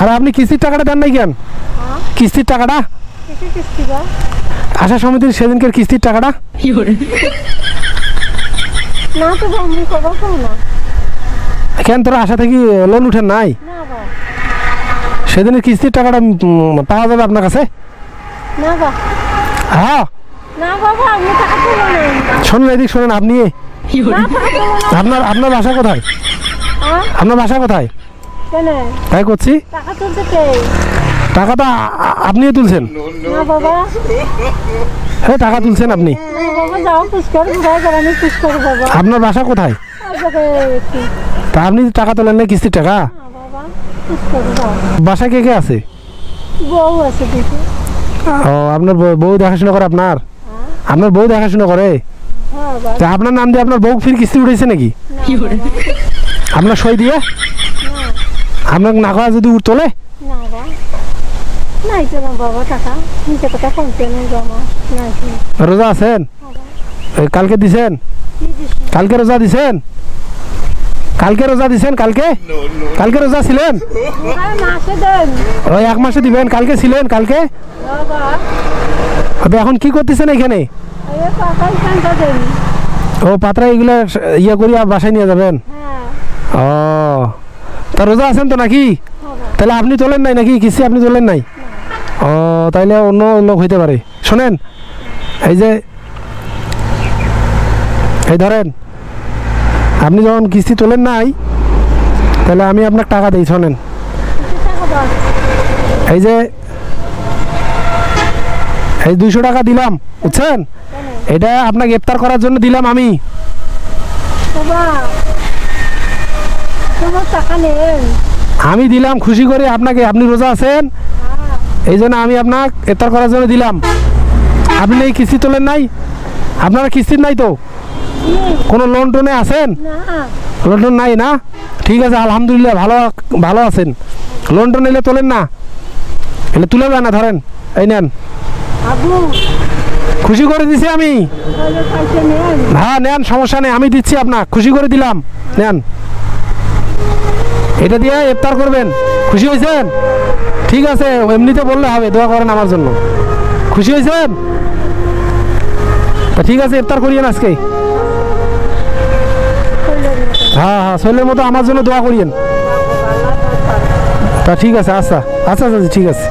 আর আপনি কিস্তির টাকাটা দেন নাই কেন? কিস্তির টাকাটা? আশা সমিতির সেদিনকার কিস্তির টাকাটা? না তো গো আমি খবর পাই না। কেন তোরা আশা থেকে লোন উঠেন নাই? সেদিনের কিস্তির টাকাটা পাওয়া যাবে আপনার কাছে? হ্যাঁ। না বাবা আমি টাকা তুলো নাই শোনেন এদিক শোনেন আপনি আপনার আপনার বাসা কোথায়? হ্যাঁ? আপনার বাসা কোথায়? কেন? তাই করছি? টাকা তুলতে কে টাকাটা আপনিও তুলছেন? না বাবা। হ্যাঁ টাকা তুলছেন আপনি? বাবা যাও পুষ্কর ঘুরাই করে আমি পুষ্কর বাবা। আপনার বাসা কোথায়? তা আপনি টাকা তোলেন না কিস্তির টাকা? বাসায় কে কে আছে? বউ আছে ও আপনার বউ- দেখাশোনা করে আপনার? আপনার বউ দেখাশোনা করে? হ্যাঁ তা আপনার নাম দিয়ে আপনার বউ ফির কিস্তি উঠেছে নাকি? আপনার সই দিয়ে? আপনার না করা যদি উঠ না? বাবা নাই তো না বাবা টাকা নিচে কথা কমতে নেই জমা নাই তো। রোজা আছেন? কালকে দিছেন? কালকে রোজা দিছেন? কালকে রোজা দিছেন কালকে? কালকে রোজা ছিলেন? ওই এক মাসে দিবেন। কালকে ছিলেন? কালকে? বাবা। এখন কি করতেছেন এখানে? ও পাত্রা এগুলো ইয়ে করিয়া আর বাসায় নিয়ে যাবেন? হ্যাঁ। ও তা রোজা আছেন তো নাকি? তাহলে আপনি তোলেন নাই নাকি? কিস্তি আপনি তোলেন নাই? ও, তাইলে অন্য লোক হইতে পারে। শোনেন, এই যে, এই ধরেন, আপনি যখন কিস্তি তোলেন নাই, তাহলে আমি আপনাকে টাকা দিই, শোনেন। এই যে, এই দুইশো টাকা দিলাম, বুঝছেন? এটা আপনাকে ইফতার করার জন্য দিলাম আমি বাবা তোমার টাকা নেন আমি দিলাম খুশি করে আপনাকে আপনি রোজা আছেন? হ্যাঁ। এই জন্য আমি আপনাকে ইফতার করার জন্য দিলাম। আপনি এই কিস্তি তোলেন নাই? আপনারা কিস্তির নাই তো? কোনো লোন টোনে আছেন? লোন টোন নাই না? ঠিক আছে আলহামদুলিল্লাহ ভালো ভালো আছেন। লোন টোন এলে তোলেন না? এলে তুলে না ধরেন। এই নেন। খুশি করে দিছি আমি। হ্যাঁ নেন সমস্যা নেই আমি দিচ্ছি আপনার খুশি করে দিলাম। নেন। এটা দিয়ে ইফতার করবেন। খুশি হয়েছেন? ঠিক আছে, এমনিতে বললে হবে, দোয়া করেন আমার জন্য। খুশি হয়েছেন? তা ঠিক আছে, ইফতার করিয়েন আজকে। হ্যাঁ হ্যাঁ শৈলের মতো আমার জন্য দোয়া করিয়েন। তা ঠিক আছে আচ্ছা আচ্ছা আচ্ছা ঠিক আছে।